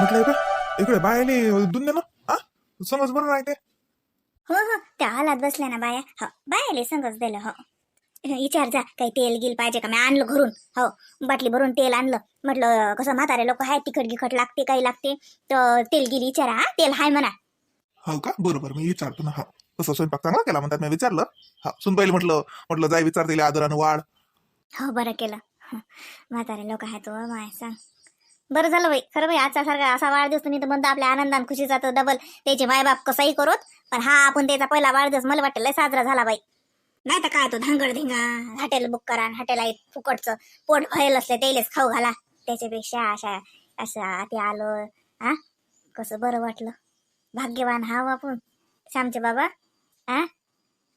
म्हटलं हे बघ, इकडे बायले दुन ना? हा समज बरं राहते. हो हो. त्या हालात बसल्या ना बाया. हो बायाले संगच दिलं हो. विचार जा काही तेल गिल पाहिजे का? मी आणलं घरून. हो बाटली भरून तेल आणलं. म्हटलं कसं म्हातारे लोक आहे तिखट गिखट लागते काही लागते. तर तेल गिल विचारा हा. तेल हाय म्हणा. हो का? बरोबर मी विचारतो ना हा. कसं स्वयंपाक चांगला केला म्हणतात मी विचारलं. हा सुन पहिले म्हटलं म्हटलं जाय विचार तिला आदरानं वाढ. हो बरं केलं. हं. म्हातारे लोक आहेत हो माय सांग. बरं झालं बाई. खरं बाई आजचा सारखा असा वाढदिवस तुम्ही तर म्हणतो आपल्या आनंदान खुशी जातो डबल त्याचे मायबाप कसंही करोत पण हा आपण त्याचा पहिला वाढदिवस मला वाटलं लय साजरा झाला बाई. नाही तर काय तो धांगड धिंगा हॉटेल बुक करा हॉटेल आहे फुकटचं. पोट भरेल असले त्यालेच खाऊ घाला. त्याच्यापेक्षा अशा असं ते आलो हा कसं बरं वाटलं. भाग्यवान हाव आपण. श्यामचे बाबा हा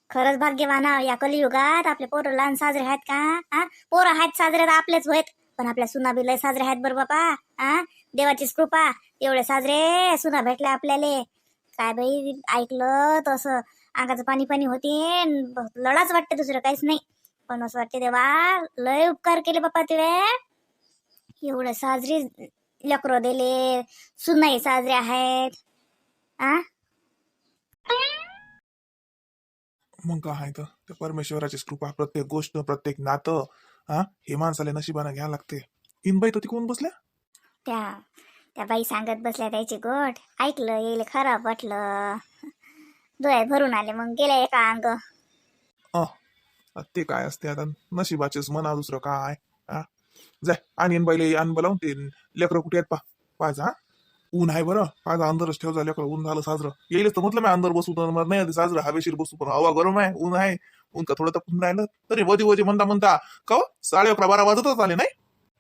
खरंच भाग्यवान हा या कलियुगात. आपले पोरं लहान साजरे आहेत का? हा पोरं आहेत साजरे तर आपलेच होत पण आपल्या सुना बी लय साजरे आहेत बरं बापा हा देवाचीच कृपा. एवढे साजरे सुना भेटले आपल्याला. काय बाई ऐकलं तसं. अंगाचं पाणी पाणी होते लढाच वाटते दुसरं काहीच नाही. पण असं वाटते देवा लय उपकार केले बापा तुवे. एवढे साजरे लेकरं दिले सुनाई साजरे आहेत. आ? मग काय आहे तर परमेश्वराचीच कृपा प्रत्येक गोष्ट प्रत्येक नातं. हा? हे माणसाला नशिबानं घ्यायला लागते तीन बाई तर ती कोण बसल्या? त्या त्या बाई सांगत बसल्या त्याची गोट. ऐकलं येईल खराब वाटलं. डोळे भरून आले मग गेले एका अंग. अ ते काय असते आता? नशिबाचेच म्हणा दुसरं काय हा? जाय आणि बाईले आण बोलावून ते लेकरं कुठे आहेत पा पाहिजे हा? ऊन आहे बरं. पाहिजे अंदरच ठेव जा ऊन झालं साजरं. येईलच तर म्हटलं मी अंदर बसू तर नाही साजरं हवेशीर बसू पण. हवा गरम आहे ऊन आहे. ऊन का थोडं तपून राहिलं? तरी वधी वधी म्हणता म्हणता का हो? साडे अकरा बारा वाजतच आले नाही?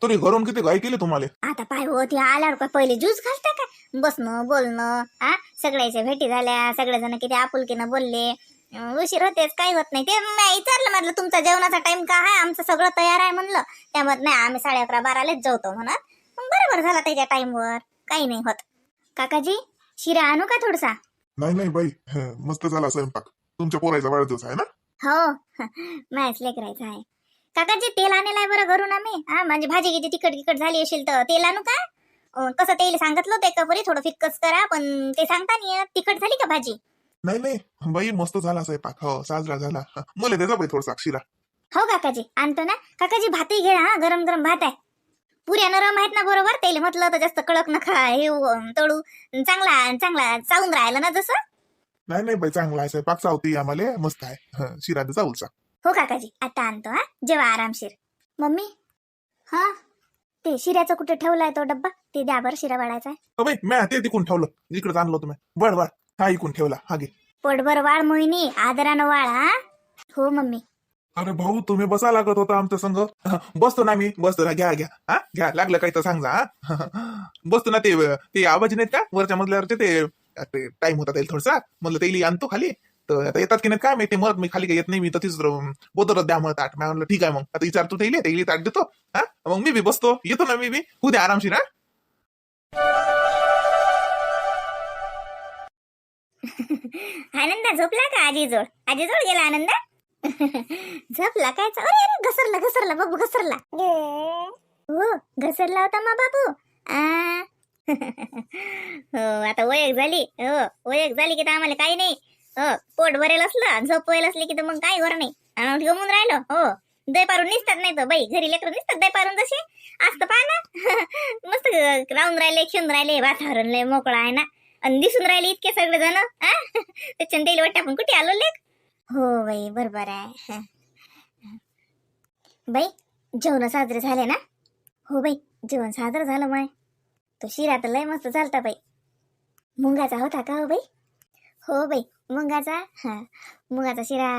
तरी घरून किती घाई केली तुम्हाला? आता पाय होती आल्यावर का पहिले ज्यूस घालता का? बसणं बोलणं हा सगळ्याच्या भेटी झाल्या सगळेजण किती आपुलकीनं बोलले. अं, उशीर होतेच काही होत नाही. ते मी विचारलं म्हटलं तुमचा जेवणाचा टाइम का आहे? आमचं सगळं तयार आहे म्हणलं. त्यामध्ये नाही आम्ही साडे अकरा बारालाच जेवतो म्हणत. मग बरोबर झाला त्याच्या टाइमवर काही नाही होत. काकाजी शिरा आणू का थोडसा? नाही नाही बाई. मस्त झाला स्वयंपाक. तुमच्या पोरायचा वाढदिवस आहे ना? हो मॅच लेकरायचं आहे. काकाजी तेल आणेल आहे बरं घरून आम्ही. हा म्हणजे भाजी किती तिखट तिखट झाली असेल तर तेल आणू का? अं, कसं तेल सांगितलं होतं एका परी थोडं फिक्कच करा पण ते सांगता नाही येत. तिखट झाली का भाजी? नाही नाही. बाई मस्त झाला स्वयंपाक. हो साजरा झाला. मला देजा बाई थोडसा शिरा. हो काकाजी. आणतो ना. काकाजी भातही घ्या हा गरम गरम भात आहे. पुऱ्या नरम आहेत ना बरोबर? तेल म्हटलं तर जास्त कडक नका हे तळू. चांगला चांगला चावून राहिलं ना जसं? नाही नाही बाई चांगला आहे स्वयंपाक चावती आम्हाला. मस्त आहे. शिरा चावलचा हो काकाजी आता आणतो हा. जेव्हा आरामशीर मम्मी? हा? ते शिऱ्याचं कुठे ठेवलाय तो डब्बा? ते द्या बरं शिरा वाढायचा आहे. अ बाई म्या ते तिकून ठेवलं. इकडे आणलं तुम्ही बळ बळ हा इकून ठेवला. हा घे. पोटभर वाळ मोहिनी. आदरानं वाळ हा. हो मम्मी. अरे भाऊ तुम्ही बसा लागत होता आमच्या संघ बसतो ना मी बसतो ना. घ्या घ्या. हा? घ्या लागलं काही तर सांग जा हा? बसतो ना ते ते आवाज नाहीत का? वरच्या मजल्यावरचे ते टाइम होता त्याला थोडसा. म्हणलं त्याला आणतो खाली. तर आता येतात की नाही काय माहिती मत मी खाली काही येत नाही मी तर तिसरं बोतरच द्या म्हणत आठ. म्हणलं ठीक आहे मग. आता विचारतो त्याला ते ताट देतो. हा? मग मी बी बसतो. येतो ना मी बी. उद्या आरामशीर हा? आनंदा झोपला का आजी जोड आजी जोड गेला आनंदा? झोपला काय अरे अरे घसरला घसरला बाबू घसरला. हो घसरला होता मा बाबू. आ. हो आता ओळख झाली. हो ओळख झाली की तर आम्हाला काही नाही. हो पोट भरेल असलं झोप असली की तर मग काही घर नाही. गमून राहिलो. हो दय पारून निसतात नाही तर. बाई घरी लेकरं निसतात दय पारून जसे असतं पहा ना. मस्त राहून राहिले खेळून राहिले वातावरण लय मोकळं आहे ना. आणि दिसून राहिले इतके सगळे जण त्याच्यानं त्याला वाटतं आपण कुठे आलो लेक? हो बाई बरोबर आहे. बाई जेवण साजरे झाले ना? हो बाई जेवण साजरं झालं माय. तो शिरा तर लय मस्त चालता बाई. मुंगाचा होता का हो बाई? हो बाई मुंगाचा. हा. मुंगाचा शिरा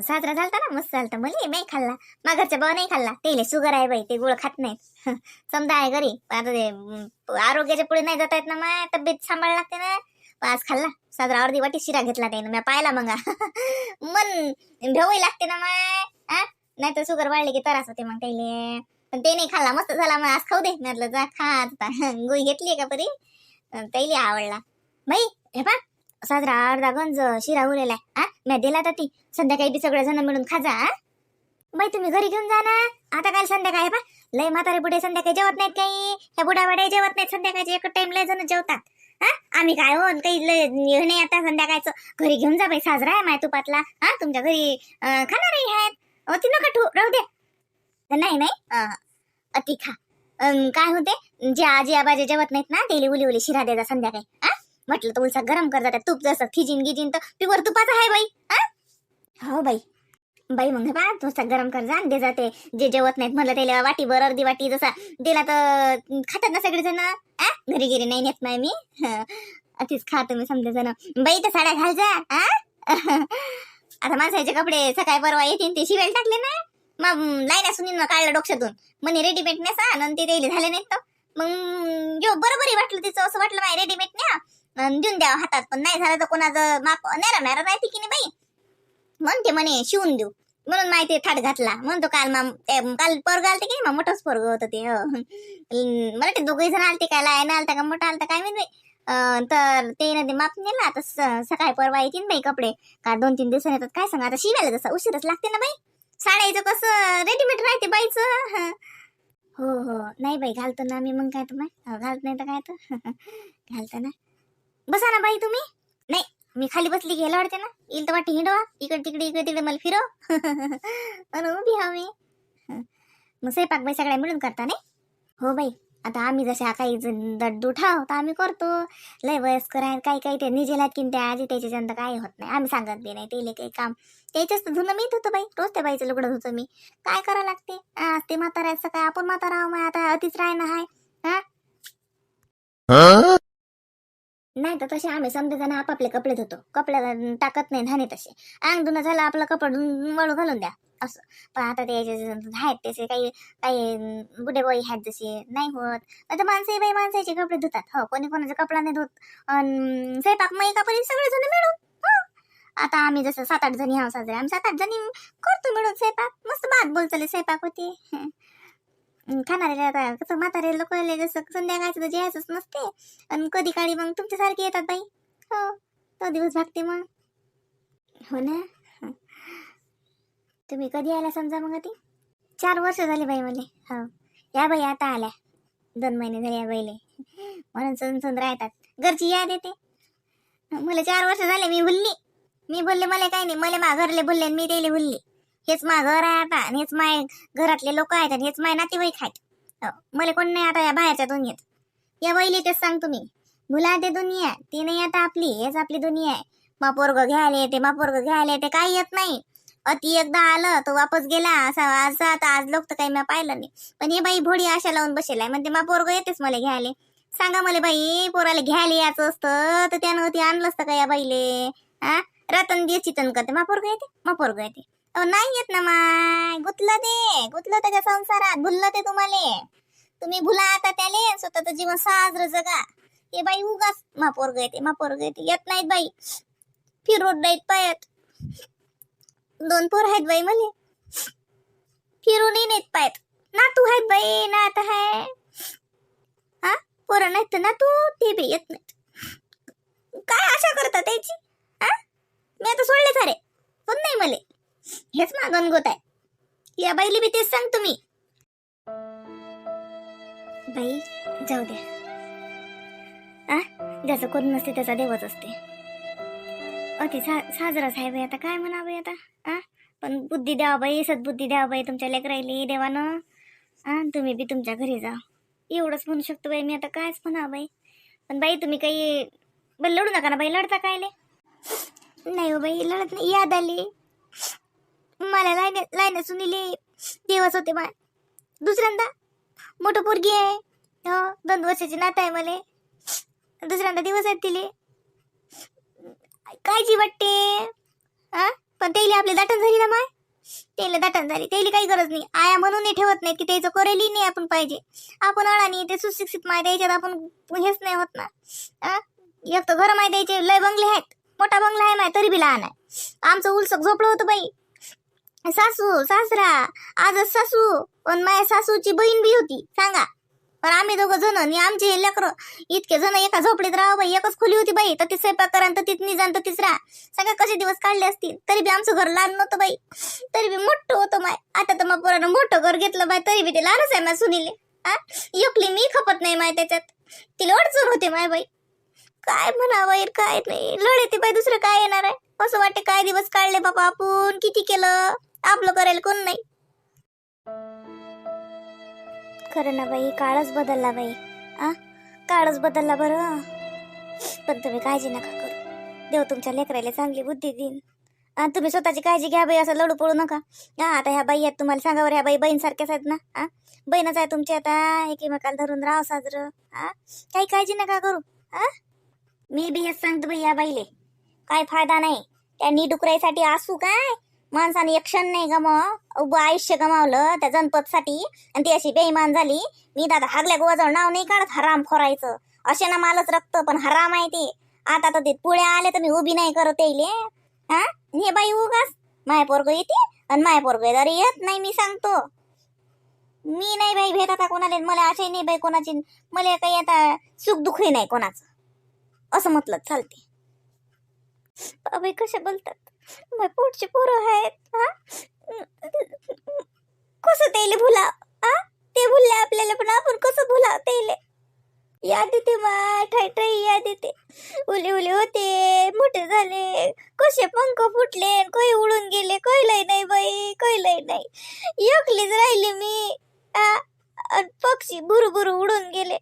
साजरा झालता ना? मस्त चालता मला नाही खाल्ला. माघरच्या भाव नाही खाल्ला. तेले शुगर आहे बाई ते गोळ खात नाहीत. समजा आहे घरी. आता ते आरोग्याच्या पुढे नाही जाता येत ना माय? तब्येत सांभाळ लागते ना? पाच खाल्ला. साजरा अर्धी वाटी शिरा घेतला त्यानं. मी पाहिला मग. मन भेवही लागते ना माय. नाही तर शुगर वाढली की त्रास होते मग त्याले. पण ते नाही खाल्ला. मस्त झाला मग. आज खाऊ दे. म्हटलं जा खा गोळी घेतली का परी? त्याला आवडला. बाई हे पा साजरा अर्धा गंज शिरा उरलेला आहे. मी दिला तर ती. संध्याकाळी बी सगळे जण मिळून खाजा बाई तुम्ही घरी घेऊन जा ना. आता काय संध्याकाळ आहे पा लय म्हातारे बुढे संध्याकाळी जेवत नाहीत काही. ह्या बुढावाड्या जेवत नाहीत. संध्याकाळचे एक टाइम लय जण जेवतात. हा? आम्ही काय हो काही लय हे नाही आता संध्याकाळचं. घरी घेऊन जा बाई साजरा आहे माय तुपातला. हा तुमच्या घरी अं, खाणारही आहेत. अहो, ती नका ठू राहू दे. नाही नाही अति खा. अं, काय होते जे आजी आबाजे जेवत नाहीत ना तेली उली उली शिरा देजा संध्याकाळी. हा? म्हटलं तर उलसा गरम करतात तूप जसं खिजीन गिजीन तर प्युअर तुपाचं आहे बाई. हा? हो बाई. बाई मग बा थोडसा गरम कर जा आणि दे जाते जे जेवत नाहीत म्हणलं त्याला वाटी बर अर्धी वाटी जसा दिला तर खातात ना सगळेजण? आ? घरी गिरी नाही नेत नाही मी. अतिच खा तुम्ही समजा जण बाई तर साड्या घाल जा आ? आता माणसाचे कपडे सकाळी परवा येतील ते शिवायला टाकले ना. मग लाईन सुनील काढलं डोक्यातून. म्हणे रेडीमेड नेसा. आणि ते त्याला झाले नाहीत तर. मग जो बरोबरही वाटलं तिचं असं वाटलं माय रेडीमेड न्या. देऊन द्यावं हातात. पण नाही झालं तर कोणाचं माप नाही राहणार राहते की नाही बाई? म्हणते म्हणे शिवून देऊ. म्हणून माहिती थाट घातला. म्हणतो काल मा काल पोरग आलते की नाही मोठंच पोरग होतं ते मला ते दोघे जण आलते काय लायना आलता का? मोठा आलता काय माहिती तर ते ना ते माप नेला आता सकाळी परवा येतील बाई कपडे. का दोन तीन दिवसांनी येतात काय सांगा? आता शिवायला जसं उशीरच लागते ना बाई. साड्याचं कसं रेडीमेड राहते बाईचं. हो हो. नाही बाई घालतो ना मी. मग काय तुम्ही घालत नाही तर काय तर. घालतो ना. बसा ना बाई तुम्ही. मी खाली बसली घ्यायला वाटते ना येईल तर वाटते हिंडवा इकडे तिकडे इकडे तिकडे मला फिरव. आणि उभी हा मी. मग स्वयंपाक बाई सगळ्या मिळून करता नाही? हो बाई आता आम्ही जशा काही दड्डू ठाव तर आम्ही करतो. लय वयस्कर आहेत काही काही ते निजेलात की त्या आजी त्याच्या जनता काही होत नाही. आम्ही सांगत बी नाही ते काही काम. त्याच्याच तर धुणं मी होतं बाई रोज त्या बाईचं लुगडं धुतो मी. काय करावं लागते? ते म्हातारा आहेत काय आपण म्हातारा आहो माय आता अतिच राहणं आहे हा? नाही तर तसे आम्ही समजे जण आपापले कपडे धुतो. कपडे टाकत नाही धाने तसे अंग धुणं झालं आपलं कपड वळू घालून द्या. असं. पण आता ते जे आहेत तसे काही काही बुढे बाई आहेत जसे नाही होत. आता माणसंही बाई माणसाचे कपडे धुतात. हो कोणी कोणाचा कपडा नाही धुत. स्वयंपाक मग एका परी सगळे जण मिळून हो. आता आम्ही जसं सात आठ जणी आहोत साजरे आम्ही सात आठ जणी करतो मिळून स्वयंपाक. मस्त बात बोलचाले स्वयंपाक होते. हं. खाणारे आता कसं म्हातारे लोक जसं संध्याकाळचं तर जेवायचंच नसते. आणि कधी काळी मग तुमच्यासारखे येतात बाई. हो तो दिवस भागते मग. हो ना? तुम्ही कधी आल्या समजा मग ती चार वर्ष झाले बाई मला. हो. या बाई आता आल्या. दोन महिने झाले या बाईले. म्हणून सण सण राहतात. घरची याद येते. मला चार वर्ष झाले मी भुलली. मी बोलले मला काही नाही. मला मा घरले भुलले मी त्याला भुलली. हेच मा घर आहे आता आणि हेच माय घरातले लोक आहेत आणि हेच माय नातेवाईक आहेत. हो, मला कोण नाही आता या बाहेरच्या दुनियेत. या बैली तेच सांग तुम्ही. मुला ते दुनिया ती नाही आता आपली हेच आपली दुनिया आहे. मापोरग घ्यायला येते मापोरग घ्यायला येते काही येत नाही. अति एकदा आलं तो वापस गेला असा असं आता आज लोक तर काही मी पाहिलं नाही. पण हे बाई भोडी आशा लावून बसेल आहे म्हणते मापोरग येतेच मला घ्यायला. सांगा मला बाई पोराला घ्यायला यायचं असतं तर त्यानं ती आणलं असतं का या बाईले? हा रतन दे चितन करते मापोरग येते मापोरग येते. नाही येत ना माय. गुतलं ते. गुतलं त्याच्या संसारात. भुललं ते तुम्हाला. तुम्ही भुला आता त्याले. स्वतःचं जीवन साजरं जगा. हे बाई उगाच मापोर येते मा येते. येत नाहीत बाई. फिरून नाहीत पायत. दोन पोर आहेत बाई मले. फिरूनही नाहीत पायत. नातू आहेत बाई नात आहे. हा? पोरं नाहीत ना तू ते बी येत नाही काय आशा करता त्याची हा मी आता सोडले सारे पण नाही मले सांगत आहे. या बाईली बी तेच सांग तुम्ही बाई जाऊ द्या. आ? ज्याचं कोण नसते त्याचा देवच असते. अति सा साजराच आहे बाई आता काय म्हणावं आता? आ? पण बुद्धी द्यावा बाई सद्बुद्धी द्यावा बाई तुमच्या लेकरायली देवानं. आ तुम्ही बी तुमच्या घरी जा. एवढंच म्हणू शकतो बाई मी आता कायच म्हणावं. बाई पण बाई तुम्ही काही बाई लढू नका ना बाई लढता कायले? नाही हो बाई लढत नाही. याद आली. मला लाईन लाईन सुनीले दिवस होते माय दुसऱ्यांदा मोठं पोरगी आहे. हो दोन वर्षाची नातं आहे मला. दुसऱ्यांदा दिवस आहेत तिले. काळजी वाटते. हा पण त्याला आपली दाटण झाली ना माय? त्याला दाटण झाली. त्याला काही गरज नाही. आया म्हणूनही ठेवत नाही की त्याचं करेलही नाही आपण पाहिजे. आपण अळानी ते सुशिक्षित माय द्यायच्यात आपण हेच नाही होत ना. हा? एक तर घर माय द्यायचे लय बंगले आहेत. मोठा बंगला आहे माय तरी बी लहान आहे. आमचं उलसक झोपलं होतं बाई. सासू सासरा आजच सासू पण माझ्या सासूची बहीण बी होती सांगा. पण आम्ही दोघं जण आणि आमचे हे लेकरं इतके जण एका झोपडीत राहा बाई एकच खोली होती बाई तर ती स्वयंपाक करा तर तिथं निजान तर तिसरा सगळे कसे दिवस काढले असतील? तरी बी आमचं घर लहान नव्हतं बाई. तरी बी मोठं होतं माय. आता तर मग पोरानं मोठं घर घेतलं बाई तरी बी ते लहानच आहे माय सुनीले. हा? एकली मी खपत नाही माय त्याच्यात. तिला अडचण होते माय बाई. काय म्हणा बाई काय नाही. लढ येते बाई दुसरं काय येणार आहे? असं वाटते काय दिवस काढले बाबा आपण? किती केलं? आपलं करेल कोण नाही. खरं ना बाई काळच बदलला बाई. आ? काळच बदलला बरं. पण तुम्ही काळजी नका करू. देव तुमच्या लेकराला चांगली बुद्धी देईन. आणि तुम्ही स्वतःची काळजी घ्या बाई असं लढू पडू नका. हा आता ह्या बाई आहेत तुम्हाला सांगा बरं ह्या बाई बहीण सारख्याच आहेत ना? हा बहीणच आहे तुमची आता एकमेकाला धरून राहा साजरं. हा काही काळजी नका करू. हा मी बी हेच सांगतो बाई या बाईले. काय फायदा नाही. त्या निडुकराईसाठी असू काय? माणसाने एक क्षण नाही गमाव उभं आयुष्य गमावलं त्या जनपदसाठी. आणि ती अशी बेईमान झाली मी दादा हागल्या गोवाजवळ नाव नाही काढत हराम खोरायचं असे ना मालच रक्त पण हराम आहे ते. आता तर ते पुढे आले तर मी उभी नाही करत येईल हा. हे? बाई उगाच माय पोरग येते आणि माय पोरग अरे येत नाही मी सांगतो. मी नाही बाई भेट आता कोणाला मला असे नाही बाई कोणाची. मला काही आता सुख दुःखही नाही कोणाचं. असं म्हटलं चालते बाबाई कशा बोलतात? पोटचे पोरं आहेत हा कसं त्याले भुला आ ते भुलले आपल्याला पण आपण कसं भुला त्याले याद येते माय ठाई ठाई याद येते उले उले होते मोठे झाले. कसे पंख फुटले काही उडून गेले कळलंय नाही बाई कळलंय नाही. एकलीच राहिली मी आ पक्षी बुरबुर उडून गेले.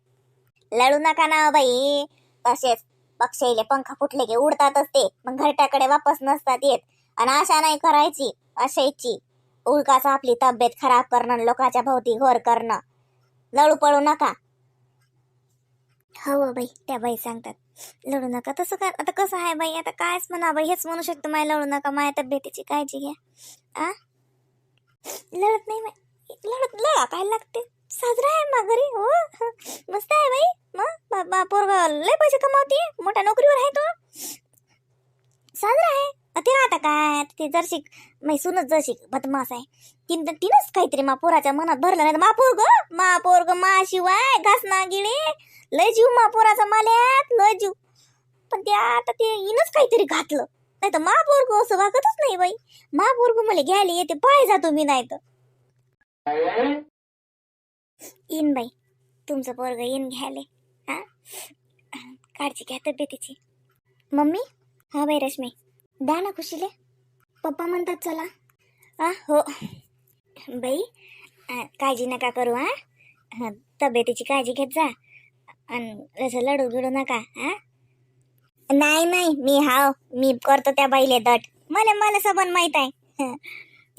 लढू नका ना बाई. तसेच पक्षीले पंख फुटले की उडतातच ते. मग घरट्याकडे वापस नसतात येत. आणि आशा नाही करायची अशायची उलकाच आपली तब्येत खराब करणं लोकांच्या भोवती घोर करणं. लढू पळू नका. हो बाई त्या बाई सांगतात. लढू नका. तसं काय आता कसं आहे बाई आता कायच म्हणा बाई हेच म्हणू शकतो माय लढू नका. माझ्या तब्येतीची काळजी घ्या. आ? लढत नाही बाई. लढत लढा काय लागते. साजरा आहे मा घरी हो. मस्त आहे बाई. बाबा पोरगा लय पैसे कमावते मोठ्या नोकरीवर आहे तो. साजरा आहे. ते आता काय? ते जरशी मै सुनच जशी बदमास आहे. तीन तिनंच काहीतरी मा पोराच्या मनात भरलं नाही मा पोरग मा पोरग मा शिवाय घास ना गिळे. लय जीव मा पोराचा माल्यात लय जीव. पण ते आता ते इनच काहीतरी घातलं. नाही तर मा पोरग असं वागतच नाही बाई. मा पोरग मला घ्यायला येते पाय जातो मी नाही तर. इन बाई तुमचं पोरग इन घ्यायले. हां? काळजी घ्या तब्येतीची. मम्मी? हा बाई रश्मी. द्या ना खुशीले. पप्पा म्हणतात चला. आ हो. बाई काळजी नका करू हा तब्येतीची काळजी घेत जा. आणि असं लढू बिडू नका हा नाही नाही मी हाव मी करतो त्या बाईले दट. मला मला सबन माहीत आहे.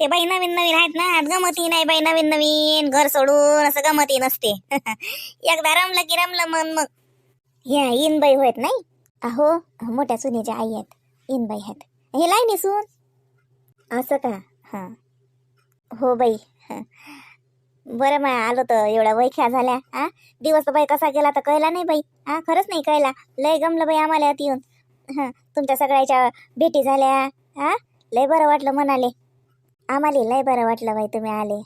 ते बाई नवीन नवीन आहेत ना गमती नाही बाई नवीन नवीन घर सोडून असं गमती नसते. एकदा रमलं की रमलं मन मग. या इन बाई होत नाही. अहो मोठ्या सुनेच्या आई आहेत इन बाई आहेत. हे लाईनी सून असं का? हां. हो बाई. बरं मा आलो तर एवढ्या वैख्या झाल्या हा दिवस बाई कसा गेला तर कळला नाही बाई. हा खरंच नाही कळला. लय गमलं बाई आम्हाला येऊन. हां तुमच्या सगळ्याच्या भेटी झाल्या हा लय बरं वाटलं म्हणाले. आम्हाला लय बरं वाटलं बाई तुम्ही आले.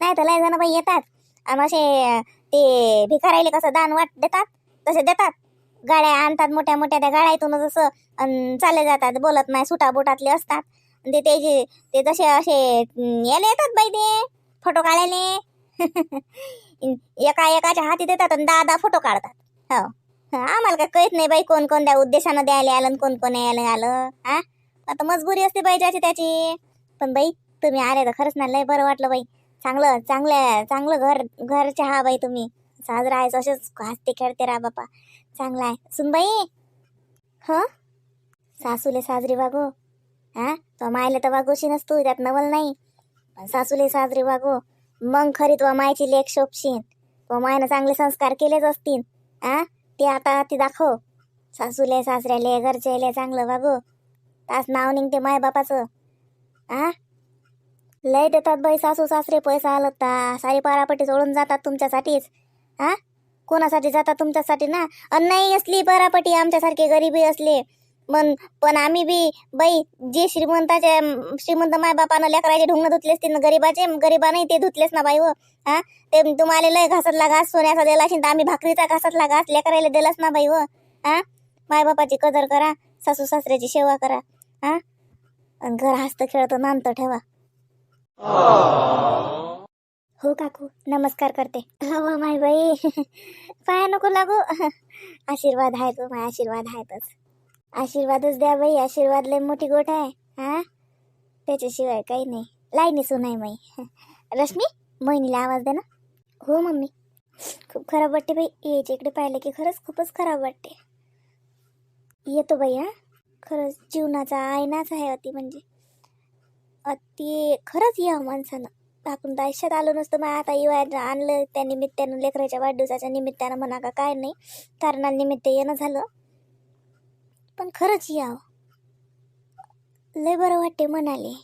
नाही तर लय जण बाई येतात. आणि असे ते भिकारायले कसं दान वाट देतात तसे देतात. गाड्या आणतात मोठ्या मोठ्या त्या गाड्यातून जसं आणि चालले जातात बोलत नाही सुटा बुटातले असतात ते ते त्याचे ते जसे असे यायला याले येतात बाई ते फोटो काढायले. एका एकाच्या हाती देतात आणि दहा दहा फोटो काढतात. हो. आम्हाला काय कळत नाही बाई कोण कोणत्या उद्देशानं द्यायला आलं कोण कोण यायला आलं. हा आता मजबुरी असते बाई ज्याची त्याची. पण बाई तुम्ही आले तर खरंच ना लय बरं वाटलं बाई. चांगलं चांगलं चांगलं घर घर हा बाई तुम्ही. साजरा आहे असेच हसते खेळते राहा बापा. चांगला आहे. सुनबाई? ह? सासूले साजरी वागो. हा तो मायला तर वागोशी नसतो त्यात नवल नाही. पण सासूले साजरी वागो. मग खरी तो मायची लेख शोभशीन. तो मायनं चांगले संस्कार केलेच असतील. आ? ते आता ती दाखव. सासूले सासऱ्याले घरच्याले चांगलं वागो. तास नाव निघते माय बापाचं आ? लय देतात बाई सासू सासरे पैसा हलता सारी पारापट्टी सोडून जातात तुमच्यासाठीच. हा? कोणासाठी जातात तुमच्यासाठी ना? अन नाही असली पारापटी आमच्यासारखे गरीबी असले. पण पण आम्ही बी बाई जे श्रीमंताचे श्रीमंत मायबापानं लेकराचे ढुंगणं धुतलेस ते गरीबाचे गरीबाने ते धुतलेस ना बाई हो. हा? ते तुम्हाला लय घासातला घास सोन्याचा दिला असेल तर आम्ही भाकरीचा घासातला घास लेकरायला दिलास ना बाई हो. हा? मायबापाची कदर करा सासू सासऱ्याची सेवा करा. हा? आणि घर हस्त खेळतो नांदतो ठेवा. हो काकू नमस्कार करते. हो माय बाई. पाया नको लागू. आशीर्वाद आहे तो माय आशीर्वाद आहेतच. आशीर्वादच द्या बाई आशीर्वाद लय मोठी गोट आहे हा? त्याच्याशिवाय काही नाही. लाईनी सुनाय माई. रश्मी मोहिनीला आवाज दे ना. हो मम्मी. खूप खराब वाटते बाई. यायच्या इकडे पाहिलं की खरंच खूपच खराब वाटते. येतो बाई हा? खरंच जीवनाचा आयनाच आहे अति म्हणजे. ते खरंच या माणसानं. आपण तर आयुष्यात आलो नसतं मग आता येऊ आणलं त्या निमित्तानं लेकराच्या वाढदिवसाच्या निमित्तानं म्हणा का काय नाही कारणानिमित्त येणं झालं. पण खरंच या. लय बरं वाटते म्हणाले.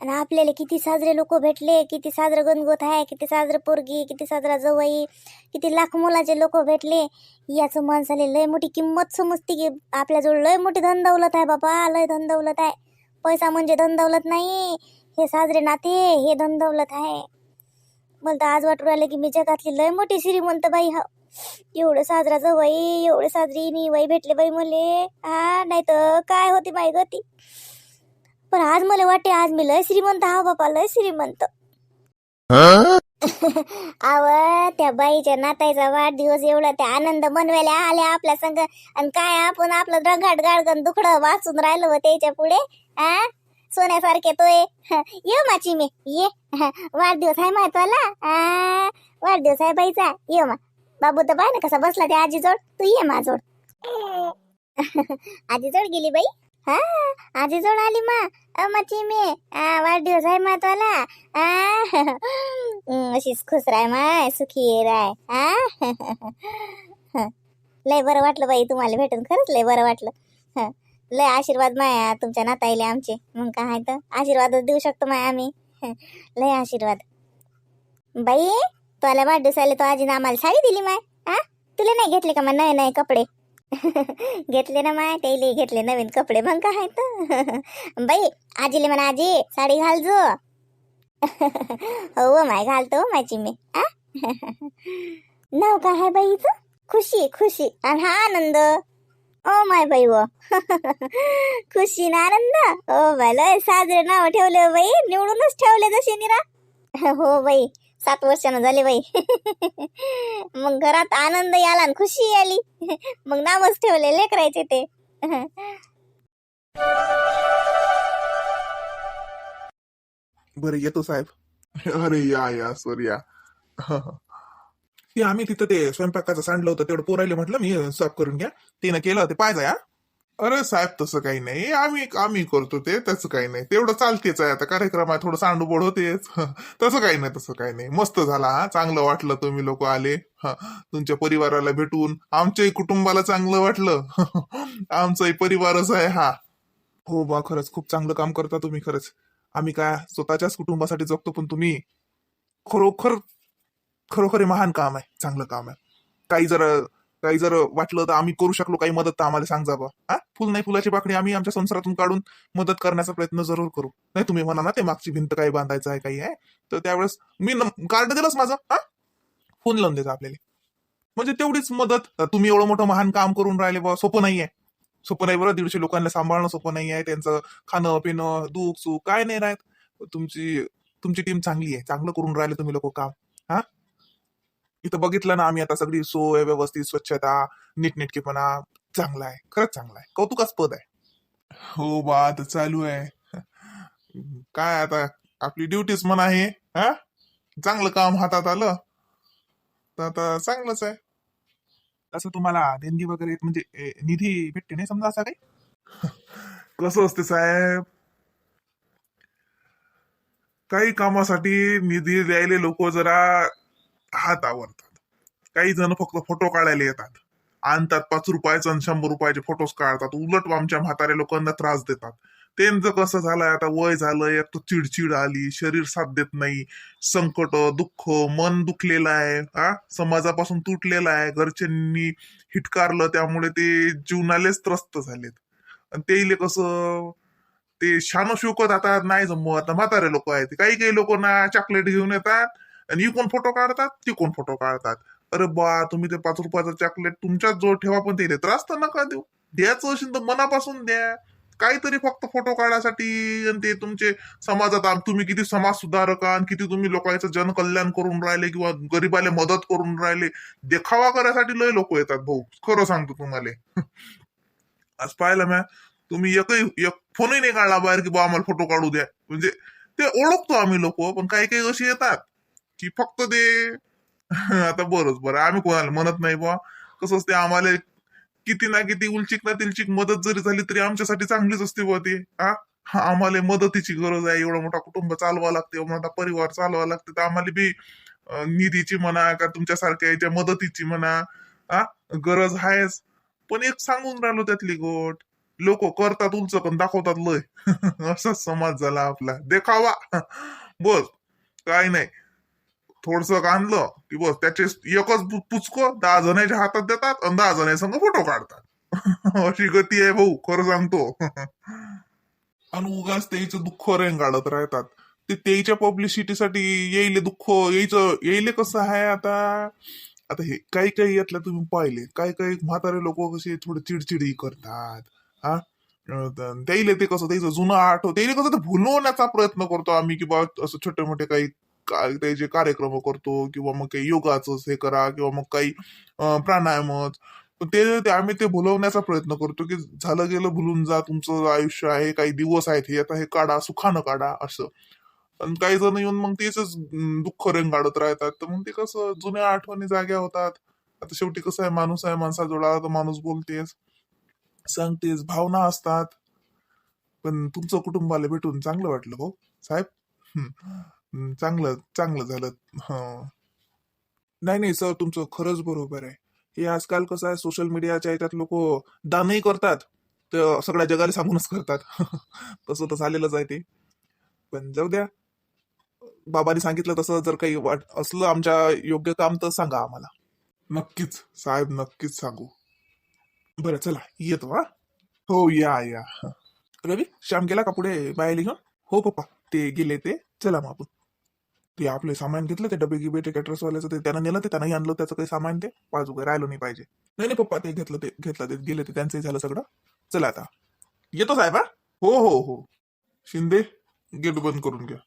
आणि आपल्याला किती साजरे लोक भेटले किती साजरं गणगोत आहे किती साजरं पोरगी किती साजरा जवई किती लाख मोलाचे लोक भेटले. याचं माणसाला लय मोठी किंमत समजते की आपल्याजवळ लय मोठी धनदौलत आहे बाबा लय धनदौलत आहे. पैसा म्हणजे धनदौलत नाही. हे साजरे नाते हे धनदौलत आहे. मला तर आज वाटू राहिलं की मी जगातली लय मोठी श्रीमंत बाई हा. एवढं साजरा जवई एवढे साजरी मी वय भेटले बाई मले. हा नाही तर काय होती माई गती पण आज मला वाटते आज मी लय श्रीमंत हा बापा लय श्रीमंत. आव त्या बाईच्या नाताईचा वाढदिवस एवढा त्या आनंद मनवायला आल्या आपल्या संग. आणि काय आपण आपलं रंगाट गाडगण दुखडं वाचून राहिलं व त्याच्या पुढे? आ? सोन्यासारखे तोय ये माची मी. ये. वाढदिवस आहे महत्वाला. आ वाढदिवस आहे बाईचा. ये मा. बाबू तर बाय ना कसा बसला त्या आजीजवळ. तू ये माझोड आजीजवळ गेली बाई. हा आजीजवळ आली मा. अ माची मी. आ वाढदिवस आहे महत्वाला. आ अशीच खुश राय माय. सुखी राय. हा. लय बरं वाटलं बाई तुम्हाला भेटून. खरंच लय बरं वाटलं. हा. लय आशीर्वाद माया तुमच्या नाताईले आमचे. मग काय तर? आशीर्वादच देऊ शकतो माय आम्ही. लय आशीर्वाद. बाई तुला वाढदिवसाले तो आजीनं आम्हाला साडी दिली माय. आ? तुला नाही घेतले का मग नवे नवे कपडे? घेतले ना माय त्याला घेतले नवीन कपडे. मग काय तर? बाई आजीले म्हणा आजी साडी घालजो हो माय घालतो हो, माझी मी. आ? नाव काय आहे बाईचं खुशी खुशी. आणि हा आनंद. ओ माय बाई व खुशी ना आनंद. ओ बाय लय साजरे नाव ठेवले हो बाई. निवडूनच ठेवले जसे निरा. हो बाई सात वर्षानं झाले बाई. मग घरात आनंद आला आणि खुशी आली मग नावच ठेवले लेकरायचे ते. बरं येतो साहेब. अरे या या सर या. ते आम्ही तिथं ते स्वयंपाकाचं सांडलं होतं तेवढं पोरायला म्हटलं मी साफ करून घ्या. तिनं केलं ते पाहिजे या अरे साहेब तसं काही नाही. आम्ही आम्ही करतो ते तसं काही नाही. तेवढं चालतेच आहे आता कार्यक्रम आहे थोडं सांडूबोड होतेच. तसं काही नाही तसं काही नाही. मस्त झाला हा. चांगलं वाटलं तुम्ही लोक आले. तुमच्या परिवाराला भेटून. आमच्याही कुटुंबाला चांगलं वाटलं. आमचाही परिवारच आहे हा. हो बा खरंच खूप चांगलं काम करता तुम्ही खरंच. आम्ही काय स्वतःच्याच कुटुंबासाठी जगतो पण तुम्ही खरोखर खरोखर महान काम आहे चांगलं काम आहे. काही जर काही जर वाटलं तर आम्ही करू शकलो काही मदत तर आम्हाला सांग बा हा? फुल नाही फुलाची पाकडी आम्ही आमच्या संसारातून काढून मदत करण्याचा प्रयत्न जरूर करू. नाही तुम्ही म्हणा ना ते मागची भिंत काही बांधायचं आहे काही आहे? तर त्यावेळेस मी कार्ड दिलंच माझं हा? फोन लावून देतो आपल्याला. म्हणजे तेवढीच मदत तुम्ही एवढं मोठं महान काम करून राहिले बा सोपं नाही आहे. सोपं नाही बरं दीडशे लोकांना सांभाळणं सोपं नाही आहे त्यांचं खाणं पिणं दुःख सुख काय नाही राहत. तुमची तुमची टीम चांगली आहे चांगलं करून राहिले तुम्ही लोक काम. हा? इथं बघितलं ना आम्ही आता सगळी सोय व्यवस्थित स्वच्छता नीटनेटकेपणा चांगला आहे. खरंच चांगला आहे. कौतुकास्पद आहे. हो बा आता चालू आहे. काय आता? आपली ड्युटीच म्हणा आहे हा? चांगलं काम हातात आलं. तर आता चांगलंच आहे. असं तुम्हाला देणगी वगैरे म्हणजे निधी भेटते नाही समजा असा काही? कसं असते साहेब? काही कामासाठी निधी द्यायले लोक जरा हात आवरतात. काही जण फक्त फोटो काढायला येतात. आणतात पाच रुपयाचं आणि शंभर रुपयाचे फोटोज काढतात. उलट आमच्या म्हाताऱ्या लोकांना त्रास देतात. त्यांचं कसं झालंय? आता वय झालंय एक तर चिडचिड आली शरीर साथ देत नाही संकट दुःख मन दुखलेलं आहे हा? समाजापासून तुटलेलं आहे. घरच्यांनी हिटकारलं त्यामुळे ते जीवनालेच त्रस्त झालेत. आणि ते कसं ते शानो शोकत आता नाही जमू आता म्हातारे लोक आहेत. काही काही लोक ना चॉकलेट घेऊन येतात आणि इकून फोटो काढतात? तिकून फोटो काढतात? अरे बा तुम्ही ते पाच रुपयाचं चॉकलेट तुमच्याच जवळ ठेवा पण ते त्रास तर नका देऊ? द्यायचं असेल तर मनापासून द्या. काहीतरी फक्त फोटो काढायसाठी आणि ते तुमचे समाजात तुम्ही किती समाज सुधारक आणि किती तुम्ही लोकांचं जनकल्याण करून राहिले किंवा गरीबाला मदत करून राहिले देखावा करायसाठी लय लोक येतात भाऊ. खरं सांगतो तुम्हाला. आज पाहिलं म्या तुम्ही एकही एक फोनही नाही काढला बाहेर की बा आम्हाला फोटो काढू द्या. म्हणजे ते ओळखतो आम्ही लोक पण काही काही अशी येतात. की फक्त ते. आता बरंच बरं. आम्ही कोणाला म्हणत नाही बा कसं असते आम्हाला किती ना किती उलचिक ना तिलचिक मदत जरी झाली तरी आमच्यासाठी चांगलीच असते बुवा ती. हा? आम्हाला मदतीची गरज आहे. एवढा मोठा कुटुंब चालवा लागते एवढा मोठा परिवार चालवा लागते. तर आम्हाला बी निधीची म्हणा का तुमच्यासारख्या याच्या मदतीची म्हणा हा गरज आहेच. पण एक सांगून राहिलो त्यातली गोट. लोक करतात उलच पण दाखवतात लय. असाच समाज झाला आपला. देखावा. बस. काय नाही. थोडस आणलं की बस त्याचे एकच पुचक दहा जणांच्या हातात देतात आणि दहा जणांसंग संग फोटो काढतात. अशी गती आहे भाऊ खरं सांगतो. आणि उगाच त्याचं दुःख रेंगाळत राहतात. ते त्याच्या पब्लिसिटीसाठी येईले दुःख यायचं येईले कसं आहे आता? आता हे काही काही यातलं तुम्ही पाहिले. काही काही म्हातारे लोक कसे थोडे चिडचिडी करतात हा? त्याईले ते कसं त्याचं जुनं आठव त्याईले कसं ते भुलवण्याचा प्रयत्न करतो आम्ही की बा असं छोटे मोठे काही का- त्याचे कार्यक्रम करतो किंवा मग काही योगाचं हे करा किंवा मग काही प्राणायामच ते आम्ही ते भुलवण्याचा प्रयत्न करतो की झालं गेलं भुलून जा तुमचं आयुष्य आहे काही दिवस आहेत हे आता हे काढा सुखानं काढा असं. आणि काही जण येऊन मग तेच दुःख रेंगाडत राहतात. तर मग ते कसं जुन्या आठवणी जाग्या होतात. आता शेवटी कसं आहे माणूस आहे माणसाजवळ तर माणूस बोलतेस सांगतेस भावना असतात. पण तुमचं कुटुंबाला भेटून चांगलं वाटलं भाऊ. साहेब हम्म, चांगलं चांगलं झालं. हं. नाही नाही सर तुमचं खरंच बरोबर आहे. हे आजकाल कसं आहे सोशल मीडियाच्या याच्यात लोक दानही करतात. तर सगळ्या जगाला सांगूनच करतात. तसं तर झालेलंच आहे ते. पण जाऊ द्या. बाबांनी सांगितलं तसं जर काही वाट असलं आमच्या योग्य काम तर सांगा आम्हाला. नक्कीच. साहेब नक्कीच सांगू. बरं चला येतो हा. हो या या. रवी श्याम गेला का पुढे बाहेर घेऊन हो पप्पा ते गेले ते. चला मग आपण. ते आपले सामान घेतलं ते डबे गिबे ते कॅटरसवाल्याचं ते त्यानं नेलं ते त्यांनाही आणलं त्याचं काही सामान ते बाजू काही राहिलं नाही पाहिजे. नाही नाही पप्पा ते घेतलं ते घेतलं ते गेले ते त्यांचंही झालं सगळं. चला आता. येतो साहेब हा? हो हो हो. शिंदे गेट बंद करून घ्या.